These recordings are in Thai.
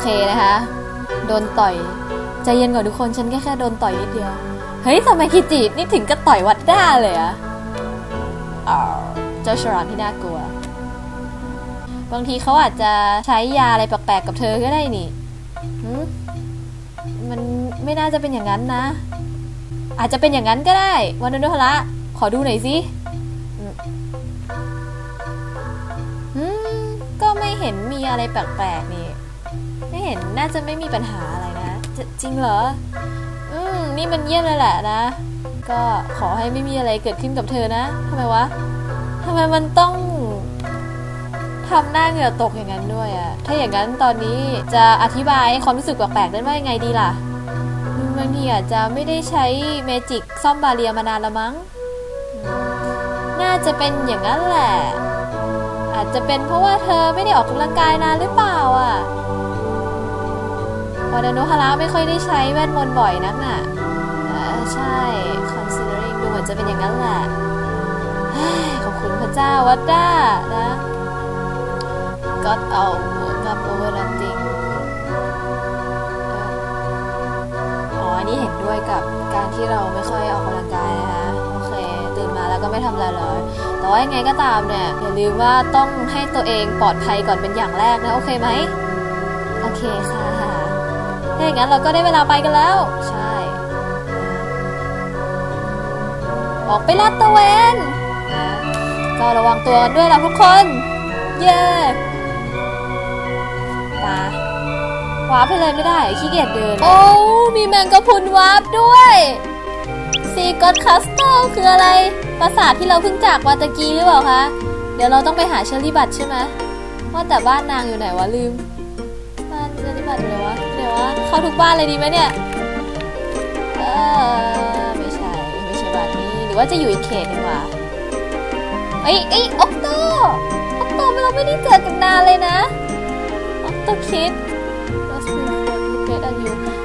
เคนะคะ โดนต่อยใจเย็นก่อนทุกคนฉันแค่แค่โดนต่อยนิดเดียว เฮ้ยทำไมคิจินี่ถึงก็ต่อยวัดด้าเลยอะอ้าวเจ้าฉลามที่น่ากลัว บางทีเขาอาจจะใช้ยาอะไรแปลกๆกับเธอก็ได้นี่มันไม่น่าจะเป็นอย่างนั้นนะ อาจจะเป็นอย่างนั้นก็ได้วันนนทละ ขอดูหน่อยสิอืมก็ไม่เห็นมีอะไรแปลกๆนี่ เห็นน่าจะไม่มีปัญหาอะไรนะจจริงเหรอ อืม นี่มันเยี่ยมเลยแหละนะ ก็ขอให้ไม่มีอะไรเกิดขึ้นกับเธอนะทำไมวะทำไมมันต้องทำหน้าเหงื่อตกอย่างนั้นด้วยอะถ้าอย่างนั้นตอนนี้จะอธิบายความรู้สึกแปลกๆได้ว่ายังไงดีล่ะบางทีอาจจะไม่ได้ใช้เมจิกซ่อมบาเรียมานานละมั้ง น่าจะเป็นอย่างนั้นแหละ อาจจะเป็นเพราะว่าเธอไม่ได้ออกกำลังกายนานหรือเปล่าอะ วาดานุฮาระไม่ค่อยได้ใช้แว่นมนต์บ่อยนักน่ะเออใช่ considering ดูเหมือนจะเป็นอย่างนั้นแหละขอบคุณพระเจ้าวัดด้านะ got out got over nothing อ๋ออันนี้เห็นด้วยกับการที่เราไม่ค่อยออกกำลังกายนะคะโอเค ตื่นมาแล้วก็ไม่ทำอะไรเลยแต่ว่ายังไงก็ตามเนี่ย อย่าลืมว่าต้องให้ตัวเองปลอดภัยก่อนเป็นอย่างแรกนะ โอเคไหม โอเคค่ะ ถ้าอย่างนั้นเราก็ได้เวลาไปกันแล้ว ใช่ ออกไปลาดตระเวนนะก็ระวังตัวกันด้วยล่ะทุกคน เย้มาวาร์ปไปเลยไม่ได้ขี้เกียจเดิน โอ้มีแมงกะพรุนวาร์ปด้วยซีกอตคัสเตลคืออะไร ปราสาทที่เราเพิ่งจากวาตะกี้หรือเปล่าคะ เดี๋ยวเราต้องไปหาเชอรี่บัตใช่ไหมว่าแต่บ้านนางอยู่ไหนวะลืม บ้านเชอรี่บัตอยู่ไหน เข้าทุกบ้านเลยดีไหมเนี่ย เออไม่ใช่ ไม่ใช่บ้านนี้ หรือว่าจะอยู่อีกเขตหนึงวะเอ้ยเอ้ยออกโตออกโตเราไม่ได้เจอกันนานเลยนะออกโตคิด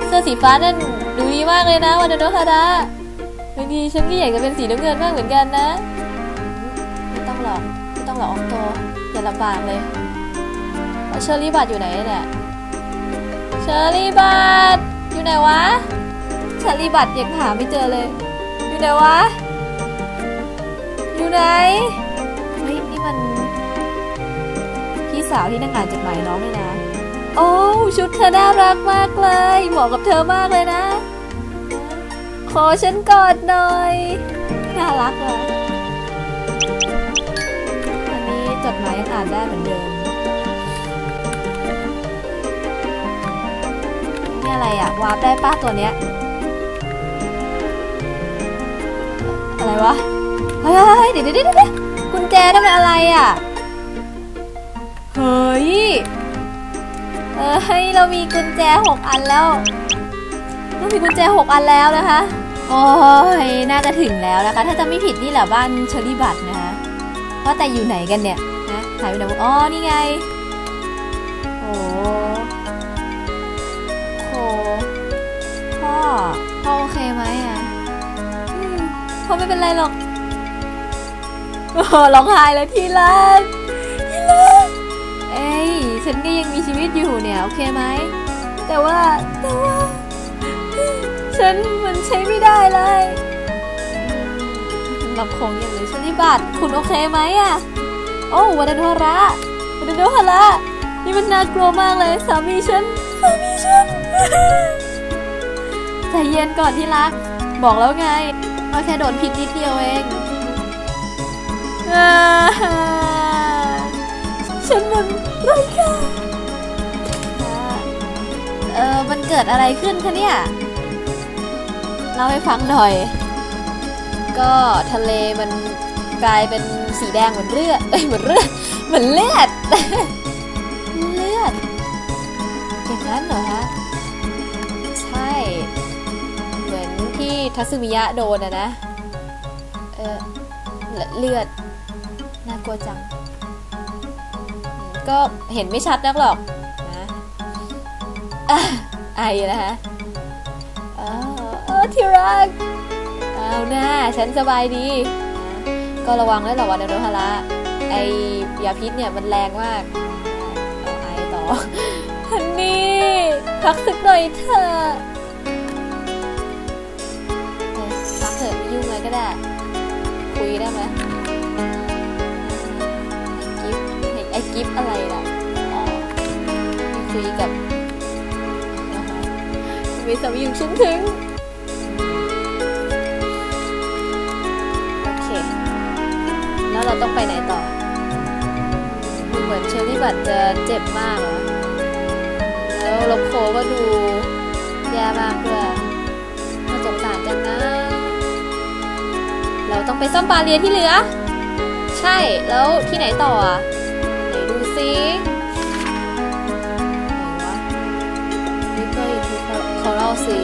เสื้อสีฟ้านั่นดูดีมากเลยนะวันโดฮาระบางทีฉันก็อยากจะเป็นสีน้ำเงินบ้างเหมือนกันนะ ไม่ต้องหรอก ไม่ต้องหรอกออกโตอย่าลำบากเลยแล้วเชอรี่บัตอยู่ไหนเนี่ย เชอรี่บัตอยู่ไหนวะเชอรี่บัตยังหาไม่เจอเลย อยู่ไหนวะ อยู่ไหนเฮ้ยนี่มัน พี่สาวที่นั่งอ่านจดหมายน้องเลยนะโอ้ชุดเธอน่ารักมากเลยเหมาะกับเธอมากเลยนะ ขอฉันกอดหน่อย น่ารักว่ะอันนี้จดหมายยังอ่านได้เหมือนเดิม นี่อะไรอะวาร์ปได้ป้าตัวเนี้ย อะไรวะ เฮ้ยเดี๋ยวเดี๋ยวเดี๋ยวกุญแจนั่นเป็นอะไรอะเฮ้ย เออเฮ้ย เรามีกุญแจหกอันแล้วเรามีกุญแจหกอันแล้วนะคะ โอ้ย น่าจะถึงแล้วนะคะ ถ้าจะไม่ผิดนี่แหละบ้านเชอรี่บัตนะคะว่าแต่อยู่ไหนกันเนี่ยนะหายไปไหนวอ๋อ นี่ไง โอ้ พ่อไม่เป็นไรหรอกโอ้โหร้องไห้แล้วที่รักที่รักเอ้ยฉันก็ยังมีชีวิตอยู่เนี่ยโอเคไหมแต่ว่าแต่ว่า ฉันมันใช้ไม่ได้เลยลำคงอย่างเลยชนิบัตคุณโอเคไหมอะโอ้วันนโนระวันนโนฮาระนี่มันน่ากลัวมากเลยสามีฉันสามีฉันใจเย็นก่อนที่รัก บอกแล้วไง ว่าแค่โดนพิษนิดเดียวเองอ่าฉันมันไร้ค่าเออมันเกิดอะไรขึ้นคะเนี่ยเล่าให้ฟังหน่อย ก็ทะเลมันกลายเป็นสีแดงเหมือนเลือดเอ้ยเหมือนเลือดเหมือนเลือดเลือดอย่างนั้นเหรอฮะใช่เหมือน ที่ทัศมิยะโดนอะนะ เออเลือด น่ากลัวจัง ก็เห็นไม่ชัดนักหรอกนะไอนะคะอ้าวเออที่รัก เอาหน้าฉันสบายดี ก็ระวังด้วยหละวันเดโนฮาระไอยาพิษเนี่ยมันแรงมากเอาไอต่อฮันนี่พักสักหน่อยเถอะ คุยได้ไหมไอกิฟไอกิฟอะไรล่ะคุยกับมีสามีอยู่ชิ้นถึงโอเค แล้วเราต้องไปไหนต่อดูเหมือนเชอรี่บัตจะเจ็บมากอแล้วลบโคก็ดูแย่มากด้วย ต้องไปซ่อมบาเรียที่เหลือ ใช่แล้วที่ไหนต่ออะไหนดูซิไหนวะลิฟต์ไปที่คอรัลซี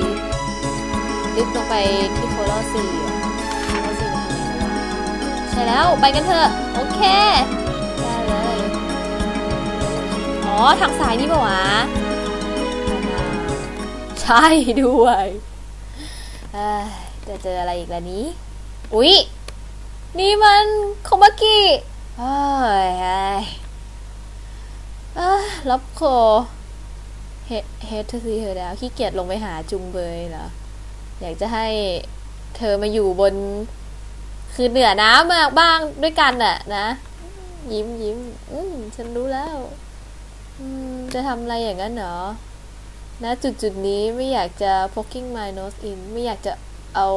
ลิฟต์ลงไปที่คอรัลซีคอรัลซีมันทางไหนวะใช่แล้วไปกันเถอะ โอเคได้เลยอ๋อทางซ้ายนี่ปะวะใช่ด้วยเอ้ยจะเจออะไรอีกล่ะนี้ อุ๊ย นี่มันโคมากิเอ้ยเอ้ยเอ้รับโคเฮเฮทซีเธอแล้วขี้เกียจลงไปหาจุงเบยเหรอ อยากจะให้เธอมาอยู่บน คือเหนือน้ำมาบ้างด้วยกันน่ะ นะ ยิ้มยิ้มอืมฉันรู้แล้วอืมจะทำอะไรอย่างนั้นเหรอณจุดจุดนี้ไม่อยากจะ poking my nose in ไม่อยากจะ เอา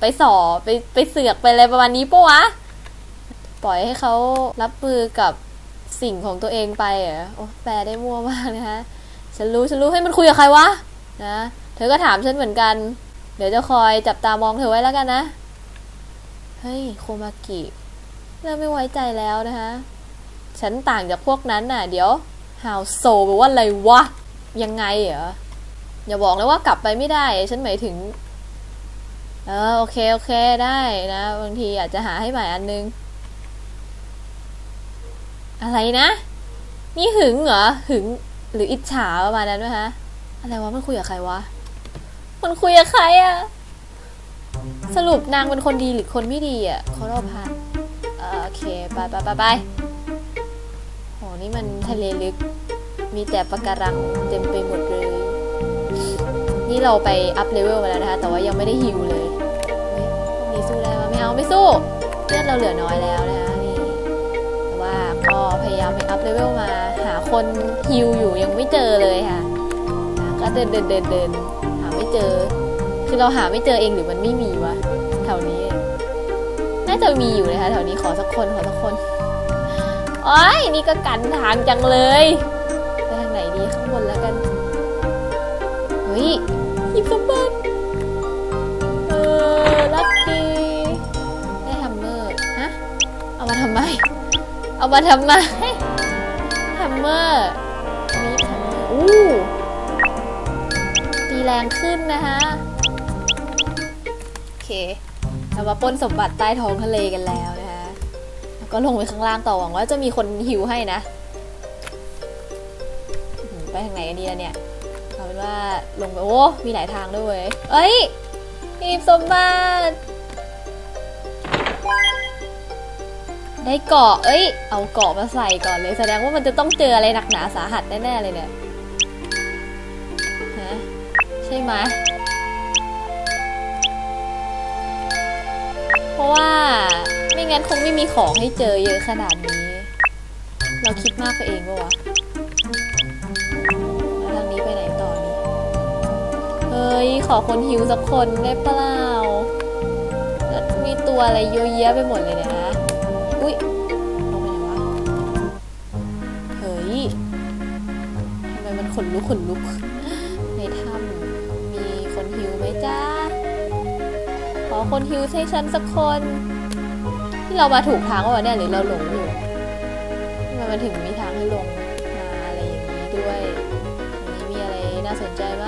ไปสอไปไปเสือกไปอะไรประมาณนี้ปะวะ ปล่อยให้เขารับมือกับสิ่งของตัวเองไปเหรอโอ้แปลได้มั่วมากนะคะฉันรู้ฉันรู้ให้มันคุยกับใครวะนะเธอก็ถามฉันเหมือนกัน เดี๋ยวจะคอยจับตามองเธอไว้แล้วกันนะ เฮ้ยโคมากิเริ่มไม่ไว้ใจแล้วนะคะฉันต่างจากพวกนั้นน่ะ เดี๋ยว how so แปลว่าอะไรวะ ยังไงเหรออย่าบอกเลยว่ากลับไปไม่ได้ ฉันหมายถึง เออโอเค โอเคได้นะ บางทีอาจจะหาให้ใหม่อันนึง อะไรนะ นี่หึงเหรอ หึง หรืออิจฉาประมาณนั้นไหมฮะอะไรวะมันคุยกับใครวะ มันคุยกับใครอะสรุปนางเป็นคนดีหรือคนไม่ดีอะเขารอบพันเออโอเคไปไปไปไปโหนี่มันทะเลลึก มีแต่ปะการังเต็มไปหมดเลย นี่เราไปอัพเลเวลมาแล้วนะคะ แต่ว่ายังไม่ได้ฮิวเลย เอาไม่สู้เลือดเราเหลือน้อยแล้วนะคะนี่แต่ว่าก็พยายามไปอัพเลเวลมา หาคนฮิวอยู่ยังไม่เจอเลยค่ะนะก็เดินเดินเดินเดินหาไม่เจอ คือเราหาไม่เจอเองหรือมันไม่มีวะแถวนี้ น่าจะมีอยู่นะคะแถวนี้ขอสักคนขอสักคนโอ้ยนี่ก็กันทางจังเลยไปทางไหนดีข้างบนแล้วกันเฮ้ยหยิบสมบัติ มาทำไมฮัมเมอร์มีฮัมเมอร์อู้ตีแรงขึ้นนะคะโอเคเรามาปล้นสมบัติใต้ท้องทะเลกันแล้วนะคะแล้วก็ลงไปข้างล่างต่อหวังว่าจะมีคนหิวให้นะ ไปทางไหนกันดีล่ะเนี่ยเอาเป็นว่าลงไปโอ้ มีหลายทางด้วยเว้ยเอ้ยหีบสมบัติ ได้เกาะ เอ้ย เอาเกาะมาใส่ก่อนเลย แสดงว่ามันจะต้องเจออะไรหนักหนาสาหัสแน่ๆเลยเนี่ย ฮะ ใช่ไหม เพราะว่าไม่งั้นคงไม่มีของให้เจอเยอะขนาดนี้ เราคิดมากไปเองปะวะแล้วทางนี้ไปไหนต่อนี่ เฮ้ย ขอคนหิวสักคนได้เปล่าแล้วมีตัวอะไรเยอะแยะไปหมดเลยเนี่ย อุ้ยลงไปไหนวะ เฮ้ยทำไมมันขนลุกขนลุก ในถ้ำมีคนหิวไหมจ้าขอคนหิวให้ฉันสักคน ที่เรามาถูกทางวะเนี่ยหรือเราหลงอยู่ทำไมมันถึงมีทางให้ลงมาอะไรอย่างนี้ด้วยตรงนี้มีอะไรน่าสนใจไหม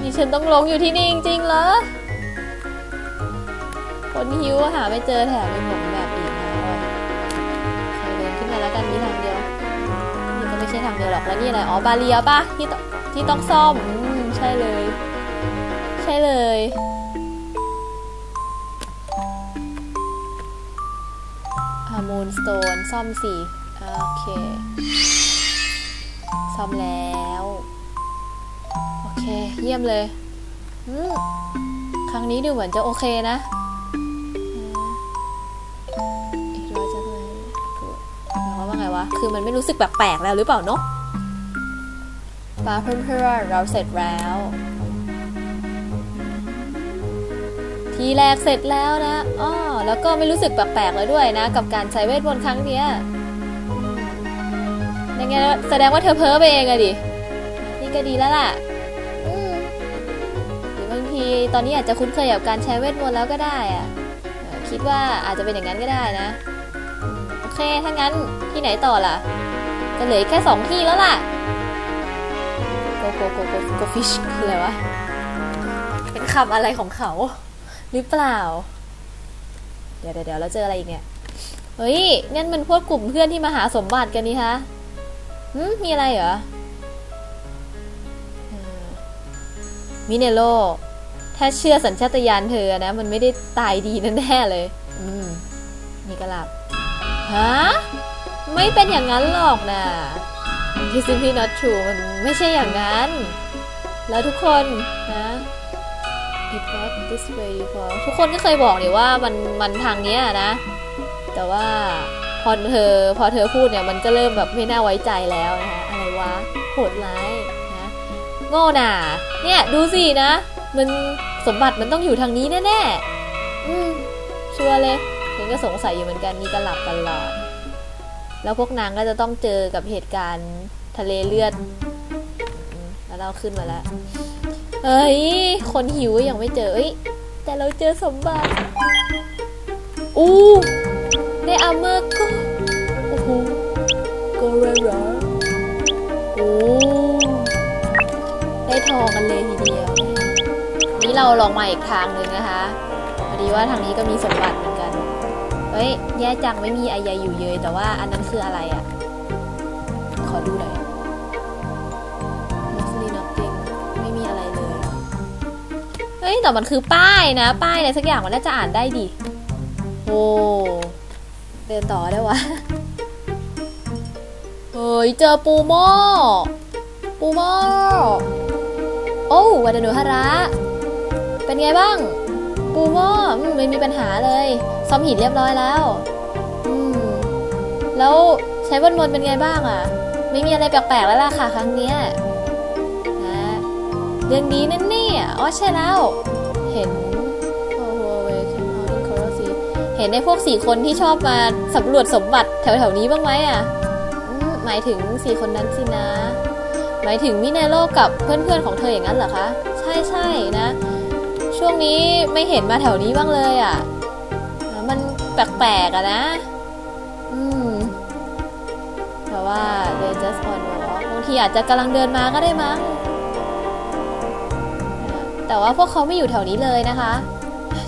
นี่ฉันต้องลงอยู่ที่นี่จริงๆเหรอคนหิวหาไม่เจอแถมเป็นหลงแบบ กันมีทางเดียวนี่ก็ไม่ใช่ทางเดียวหรอกแล้วนี่อะไรอ๋อบาเรียป่ะที่ต้องที่ต้องซ่อมอืมใช่เลย ใช่เลยฮาร์โมนสโตนซ่อมสิโอเค ซ่อมแล้ว โอเค เยี่ยมเลยอืมครั้งนี้ดูเหมือนจะโอเคนะ คือมันไม่รู้สึกแปลกๆแล้วหรือเปล่าเนาะปาเพื่อนๆเราเสร็จแล้ว ทีแรกเสร็จแล้วนะอ้อแล้วก็ไม่รู้สึกแปลกๆเลยด้วยนะ กับการใช้เวทมนต์ครั้งเนี้ยยังไงแสดงว่าเธอเพ้อไปเองอะดิ นี่ก็ดีแล้วล่ะหรือบางทีตอนนี้อาจจะคุ้นเคยกับการใช้เวทมนต์แล้วก็ได้อะคิดว่าอาจจะเป็นอย่างนั้นก็ได้นะ เค ถ้างั้นที่ไหนต่อล่ะก็เหลือแค่สองที่แล้วล่ะ โกโกโกโกโกฟิชคืออะไรวะ เป็นคำอะไรของเขา หรือเปล่า เดี๋ยวเดี๋ยวเดี๋ยวเราเจออะไรอีกเนี่ย เฮ้ย งั้นมันพวกกลุ่มเพื่อนที่มาหาสมบัติกันนี่คะหืมมีอะไรเหรอเออมิเนโล ถ้าเชื่อสัญชาตญาณเธอนะ มันไม่ได้ตายดีแน่ๆเลย อืม นี่ก็หลับ ฮะ ไม่เป็นอย่างนั้นหรอกนะที่ simply not true มันไม่ใช่อย่างนั้น แล้วทุกคนนะ it was this way before ทุกคนก็เคยบอกนี่ว่ามันมันทางเนี้ยนะ แต่ว่าพอเธอพอเธอพูดเนี่ยมันก็เริ่มแบบไม่น่าไว้ใจแล้วนะคะอะไรวะโหดร้ายนะโง่หน่าเนี่ยดูสินะ มันสมบัติมันต้องอยู่ทางนี้แน่ๆอืมชัวร์เลย ฉันก็สงสัยอยู่เหมือนกันนี่ก็หลับตลอด แล้วพวกนางก็จะต้องเจอกับเหตุการณ์ทะเลเลือด แล้วเราขึ้นมาแล้ว เฮ้ย คนหิวก็ยังไม่เจอ เอ้ย แต่เราเจอสมบัติ อู้ ได้อาเมอร์ก็โอ้โหโกเรราโอ้ได้ทองกันเลยทีเดียว นี่เราลองมาอีกทางหนึ่งนะคะพอดีว่าทางนี้ก็มีสมบัติเหมือน เฮ้ย แย่จังไม่มีไอยาอยู่เยยแต่ว่าอันนั้นคืออะไรอะ่ะ ขอดูหน่อย mostly nothing ไม่มีอะไรเลย เฮ้ย แต่มันคือป้ายนะ ป้ายอะไรสักอย่างมันน่าจะอ่านได้ดิโอ้เดินต่อได้วะ เฮ้ย เจอปูโมปูโมโอ้วัดโนฮาระ เป็นไงบ้าง ปูโม่อืมไม่มีปัญหาเลยซ่อมหินเรียบร้อยแล้วแล้วใช้วนมน์เป็นไงบ้างอะ ไม่มีอะไรแปลกๆแล้วล่ะค่ะครั้งเนี้ยนะเรื่องนี้นั่นนี่อ๋อใช่แล้ว เห็นโอ้โหเวคัมออินคอร์ซีเห็นในพวกสี่คนที่ชอบมาสำรวจสมบัติแถวๆนี้บ้างไหมอะหมายถึงสี่คนนั้นสินะ หมายถึงมิเนโลกับเพื่อนๆของเธออย่างนั้นเหรอคะ ใช่ใช่นะ ช่วงนี้ไม่เห็นมาแถวนี้บ้างเลยอะ มันแปลกๆอะนะ อืม แต่ว่า they just on walk บางทีอาจจะกำลังเดินมาก็ได้มั้ง แต่ว่าพวกเขาไม่อยู่แถวนี้เลยนะคะ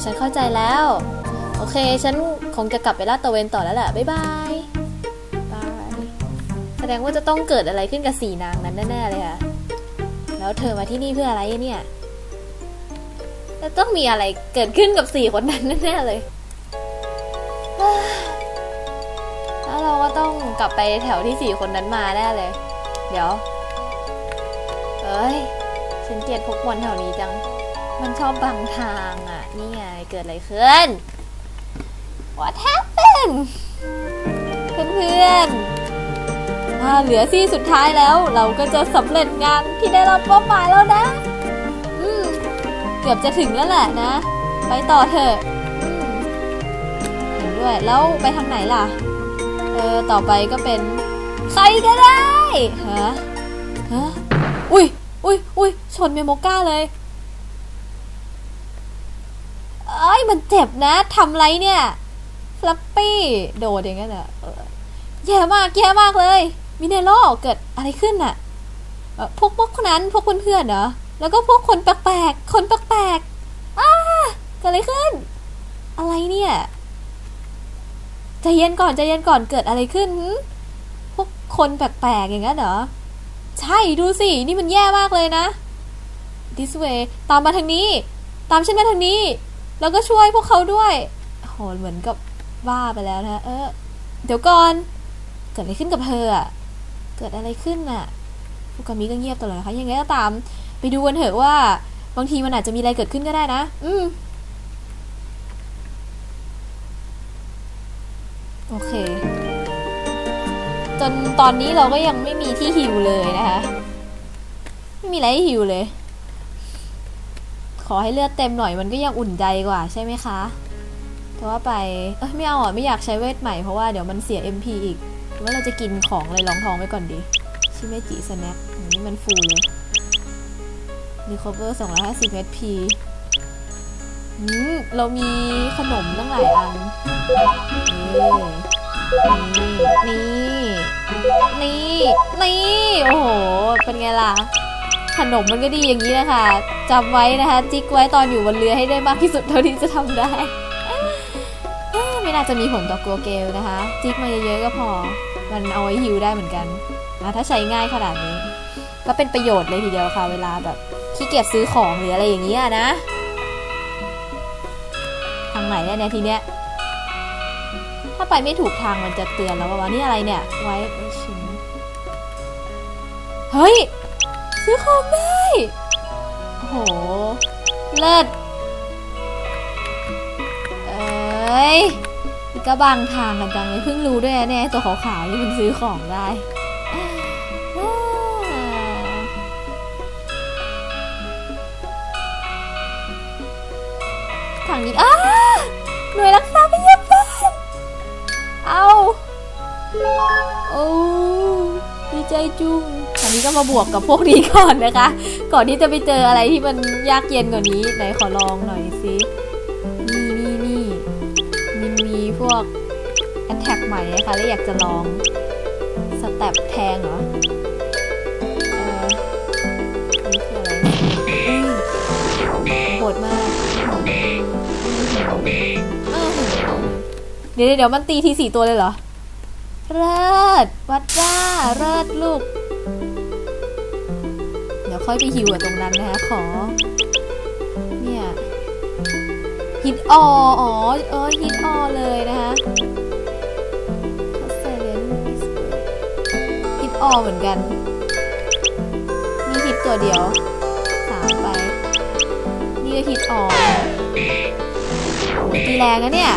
ฉันเข้าใจแล้ว โอเค ฉันคงจะกลับไปลาดตะเวนต่อแล้วแหละ บ๊ายบายบายแสดงว่าจะต้องเกิดอะไรขึ้นกับสีนางนั้นแน่ๆเลยค่ะ แล้วเธอมาที่นี่เพื่ออะไรเนี่ย จะต้องมีอะไรเกิดขึ้นกับสี่คนนั้นแน่ๆเลยแล้วเราก็ต้องกลับไปแถวที่สี่คนนั้นมาแน่เลย เดี๋ยว เอ้ย ฉันเกลียดพวกวันแถวนี้จัง มันชอบบังทางอะ นี่ไงเกิดอะไรขึ้น What happened เพื่อนๆเหลือซี่สุดท้ายแล้ว เราก็จะสำเร็จงานที่ได้รับมอบหมายแล้วนะ กือบจะถึงแล้วแหละนะ ไปต่อเถอะเห็นด้วย แล้วไปทางไหนล่ะ เออ ต่อไปก็เป็น ใครก็ได้ฮะฮะอุ้ยอุ้ยอุ้ยชนเมโมก้าเลยเอ้ยมันเจ็บนะทำไรเนี่ยฟลัปปี้โดดอย่างนั้นอะเออแย่มากแย่มากเลยมิเนโลเกิดอะไรขึ้นน่ะอ่อพวกพวกคนนั้นพวกเพื่อนๆเหรอ แล้วก็พวกคนแปลกๆ คนแปลกๆอ้าเกิดอะไรขึ้น อะไรเนี่ยใจเย็นก่อนใจเย็นก่อนเกิดอะไรขึ้น พวกคนแปลกๆ อย่างนั้นเหรอ ใช่ดูสิ นี่มันแย่มากเลยนะ this way ตามมาทางนี้ ตามฉันมาทางนี้ แล้วก็ช่วยพวกเขาด้วยโหเหมือนกับบ้าไปแล้วนะ เออ เดี๋ยวก่อน เกิดอะไรขึ้นกับเธออะเกิดอะไรขึ้นน่ะฟูกามิก็เงียบตลอดนะคะยังไงก็ตาม ไปดูกันเถอะว่า บางทีมันอาจจะมีอะไรเกิดขึ้นก็ได้นะ อืมโอเค จนตอนนี้เราก็ยังไม่มีที่ฮิวเลยนะคะ ไม่มีอะไรให้ฮิวเลย ขอให้เลือดเต็มหน่อยมันก็ยังอุ่นใจกว่าใช่ไหมคะแต่ว่าไป เอ้ยไม่เอาอะ ไม่อยากใช้เวทใหม่เพราะว่าเดี๋ยวมันเสีย MP อีกหรือว่าเราจะกินของอะไรรองท้องไว้ก่อนดี ชิเมจิสแน็คอันนี้มันฟูลเลย รีคอเวอร์250 HP อืมเรามีขนมตั้งหลายอันนี่นี่ นี่ นี่ โอ้โห เป็นไงล่ะ ขนมมันก็ดีอย่างนี้นะคะจำไว้นะคะ จิ๊กไว้ตอนอยู่บนเรือให้ได้มากที่สุดเท่าที่จะทำได้ ไม่น่าจะมีผลต่อกัวเกลนะคะ จิ๊กมาเยอะๆก็พอ มันเอาไว้ฮิวได้เหมือนกันนะถ้าใช้ง่ายขนาดนี้ ก็เป็นประโยชน์เลยทีเดียวค่ะ เวลาแบบ ขี้เกียจซื้อของหรืออะไรอย่างนี้ยนะ ทางไหนเนี่ยเนี่ยทีเนี้ย ถ้าไปไม่ถูกทางมันจะเตือนแล้วว่านี่อะไรเนี่ย ไว้ชิ้นเฮ้ย ซื้อของได้โอ้โห เลิศเอ้ยก็บางทางกันจังเลยเพิ่งรู้ด้วยนะเนี่ยตัวขาวๆนี่มันซื้อของได้างนี้อ้าหน่วยรักษาพยาบาลเอาโอ้ดีใจจุ้งอันนี้ก็มาบวกกับพวกนี้ก่อนนะคะ ก่อนที่จะไปเจออะไรที่มันยากเย็นกว่านี้ ไหนขอลองหน่อยสิ นี่นี่นี่มันมีพวก a t t a c k ใหม่นะคะ แล้วอยากจะลองสเต็ปแทงเหรอเออนี่คืออะไรอืมโหดมาก เดี๋ยวเดี๋ยวมันตีทีสี่ตัวเลยเหรอ เลิศวัดจ้าเลิศลูก เดี๋ยวค่อยไปฮิวตรงนั้นนะคะขอ เนี่ยฮิตอออ๋อเออฮิตออเลยนะคะฮิตออเหมือนกัน มีฮิตตัวเดียวสามไป นี่ก็ฮิตออโอ้ย ตีแรงนะเนี่ย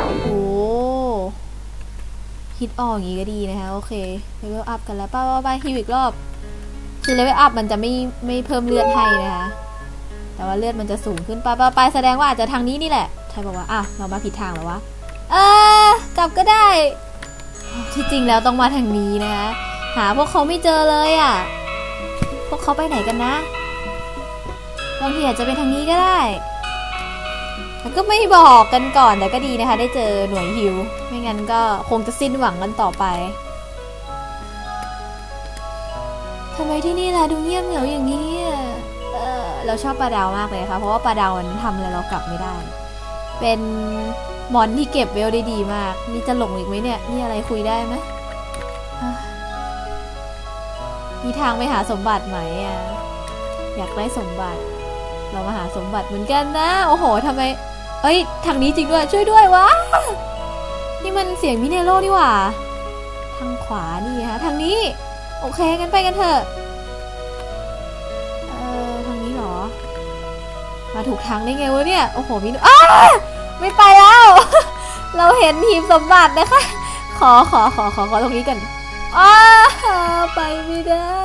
โอ้โหฮิตออกอย่างงี้ก็ดีนะคะ โอเคเลเวลอัพกันแล้วป้าป้าป้าฮิวอีกรอบ คือเลเวลอัพมันจะไม่ไม่เพิ่มเลือดให้นะคะ แต่ว่าเลือดมันจะสูงขึ้นไปไปไปแสดงว่าอาจจะทางนี้นี่แหละใช่บอกว่า อ้าวเรามาผิดทางแล้ววะ เออกลับก็ได้ ที่จริงแล้วต้องมาทางนี้นะคะ หาพวกเขาไม่เจอเลยอะ่ะ พวกเขาไปไหนกันนะ บางทีอาจจะเป็นทางนี้ก็ได้แล้วก็ไม่บอกกันก่อนแต่ก็ดีนะคะ ได้เจอหน่วยฮิว ไม่งั้นก็คงจะสิ้นหวังกันต่อไปทำไมที่นี่ล่ะดูเงียบเหงาอย่างนี้เออเราชอบปลาดาวมากเลยค่ะ เพราะว่าปลาดาวมันทำอะไรเรากลับไม่ได้ เป็นมอนที่เก็บเวลได้ดีมาก นี่จะหลงอีกไหมเนี่ย นี่อะไรคุยได้ไหมมีทางไปหาสมบัติไหมอะ อยากได้สมบัติ เรามาหาสมบัติเหมือนกันนะ โอ้โหทำไม เอ้ยทางนี้จริงด้วยช่วยด้วยวะ นี่มันเสียงมิเนโรนี่หว่า ทางขวานี่ฮะทางนี้ โอเคงั้นไปกันเถอะ เออทางนี้เหรอ มาถูกทางได้ไงวะเนี่ย โอ้โหมีอ้าไม่ไปแล้ว เราเห็นทีมสมบัตินะคะ ขอขอขอขอขอตรงนี้กันอ้าไปไม่ได้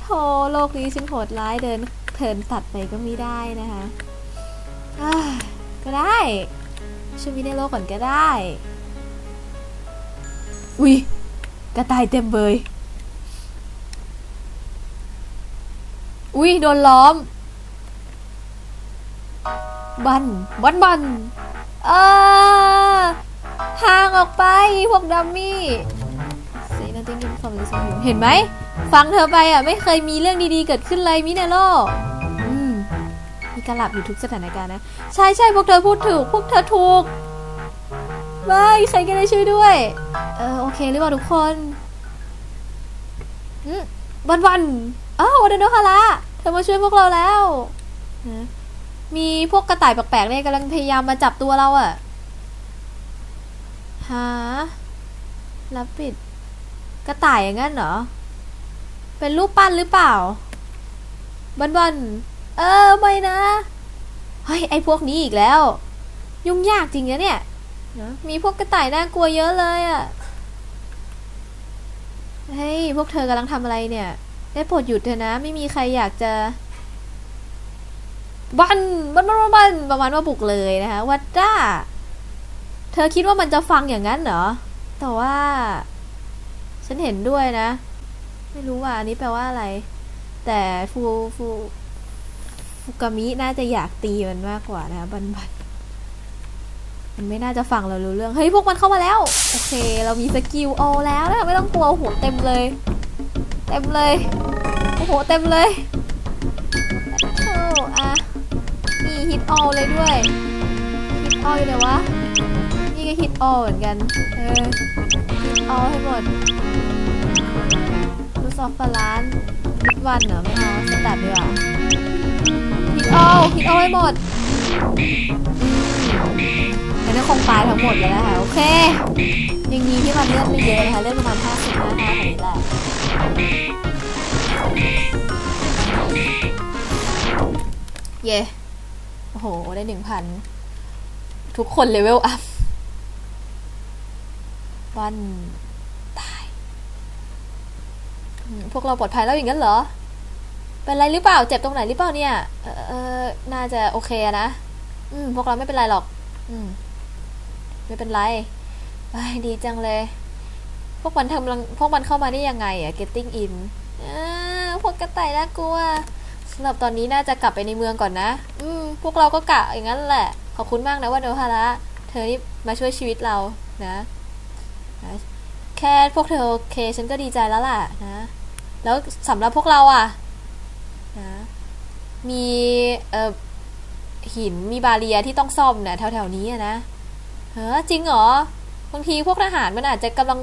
โธ่โลกนี้ฉันโหดร้ายเดิน เทินตัดไปก็ไม่ได้นะคะก็ได้ช่วยวินในโลกก่อนก็ได้ อุ้ยกระต่ายเต็มเบย อุ้ยโดนล้อม บัน บันบันเออห่างออกไปพวกดัมมี่เซนาติงกินคอมเลยสมเห็นไหม ฟังเธอไปอะไม่เคยมีเรื่องดีๆเกิดขึ้นเลยมิเนโลอืมมีการหลับอยู่ทุกสถานการณ์นะ ใช่ใช่พวกเธอพูดถูก พวกเธอถูกไม่ใครก็ได้ช่วยด้วย เออโอเคหรือเปล่าทุกคนอืมวันวันอ้าววันเดนโนฮาระเธอมาช่วยพวกเราแล้วนะมีพวกกระต่ายแปลกๆเนี่ยกำลังพยายามมาจับตัวเราอะหารับปิด กระต่ายอย่างนั้นเหรอ เป็นรูปปั้นหรือเปล่าบอนบอนเออไม่นะเฮ้ยไอพวกนี้อีกแล้ว ยุ่งยากจริงนะเนี่ยมีพวกกระต่ายน่ากลัวเยอะเลยอะ่ะเฮ้ยพวกเธอกำลังทำอะไรเนี่ย ได้โปรดหยุดเถอะนะ ไม่มีใครอยากจะบันบันบันบันบันประมาณว่าบุกเลยนะคะวัดด้าเธอคิดว่ามันจะฟังอย่างนั้นเหรอ แต่ว่า ฉันเห็นด้วยนะ ไม่รู้ว่าอันนี้แปลว่าอะไร แต่ฟูฟูฟูกามิน่าจะอยากตีมันมากกว่านะบันบันมันไม่น่าจะฟังเรารู้เรื่อง เฮ้ย พวกมันเข้ามาแล้ว โอเค เรามีสกิลโอแล้วนะ ไม่ต้องกลัวโอ้โหเต็มเลย เต็มเลย โอ้โห เต็มเลยโอ้อะนี่ฮิตออเลยด้วย ฮิตอออยู่ไหนวะ นี่ก็ฮิตออเหมือนกัน เออ ฮิตออให้หมด ซอฟต์บาลานซ์ฮิตวันเหรอ ไม่เอาสแตทดีกว่าฮิตออลฮิตออลให้หมดงั้นก็คงตายทั้งหมดแล้วนะคะ โอเค ยังมีที่มันเลือดไม่เยอะนะคะเลือดประมาณ55ห้าแค่นี้แหละเย่โอ้โห ได้หนึ่งพันทุกคนเลเวลอัพวัน พวกเราปลอดภัยแล้วอย่างนั้นเหรอ เป็นไรหรือเปล่า เจ็บตรงไหนหรือเปล่าเนี่ย เออน่าจะโอเคนะ อืม พวกเราไม่เป็นไรหรอก อืม ไม่เป็นไรดีจังเลย พวกมันทำลังพวกมันเข้ามาได้ยังไงอะ getting in อพวกกระต่ายน่ากลัวสำหรับตอนนี้น่าจะกลับไปในเมืองก่อนนะ อืม พวกเราก็กะอย่างนั้นแหละ ขอบคุณมากนะว่าโนฮาระ เธอนี่มาช่วยชีวิตเรานะนะ แค่พวกเธอโอเค ฉันก็ดีใจแล้วล่ะนะ แล้วสำหรับพวกเราอะนะมีเอ่อหินมีบาเรียที่ต้องซ่อมเนี่ยแถวๆนี้นะเฮ้อจริงเหรอบางทีพวกทหารมันอาจจะกำลัง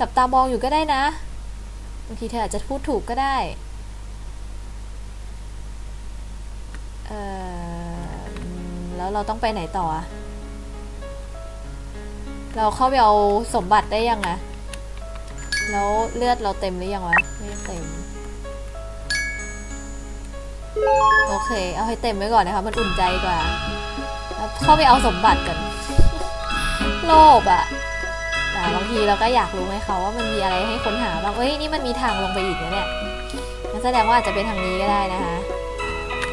จับตามองอยู่ก็ได้นะบางทีเธออาจจะพูดถูกก็ได้เออแล้วเราต้องไปไหนต่อ เราเข้าไปเอาสมบัติได้ยังอะ แล้วเลือดเราเต็มหรือยังวะ ไม่เต็ม โอเค เอาให้เต็มไว้ก่อนนะคะ มันอุ่นใจกว่าแล้วเข้าไปเอาสมบัติกัน โลภอะแต่บางทีเราก็อยากรู้ไหมเขาว่ามันมีอะไรให้ค้นหาบ้างเอ้ย นี่มันมีทางลงไปอีกนะเนี่ยงั้นแสดงว่าอาจจะเป็นทางนี้ก็ได้นะคะ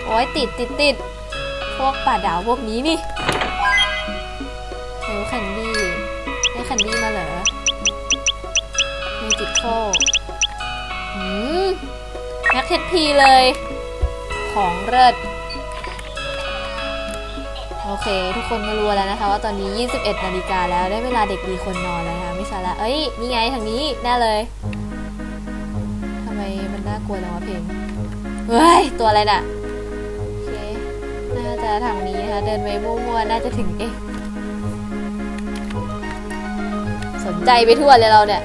โอ้ยติดติดติด พวกป่าดาวพวกนี้นี่เฮลแคนดี้ได้แคนดี้มาเหรอ จิคอลอืมแม็กเทสพีเลย ของเลิศโอเค ทุกคนก็รู้แล้วนะคะว่าตอนนี้ 21 นาฬิกาแล้วได้เวลาเด็กดีคนนอนแล้วนะคะไม่ใช่ละเอ้ย นี่ไงทางนี้แน่เลยทำไมมันน่ากลัวจังวะเพลงเฮ้ย ตัวอะไรน่ะโอเคน่าจะทางนี้นะคะ เดินไปมั่วๆน่าจะถึงเองสนใจไปทั่วเลยเราเนี่ย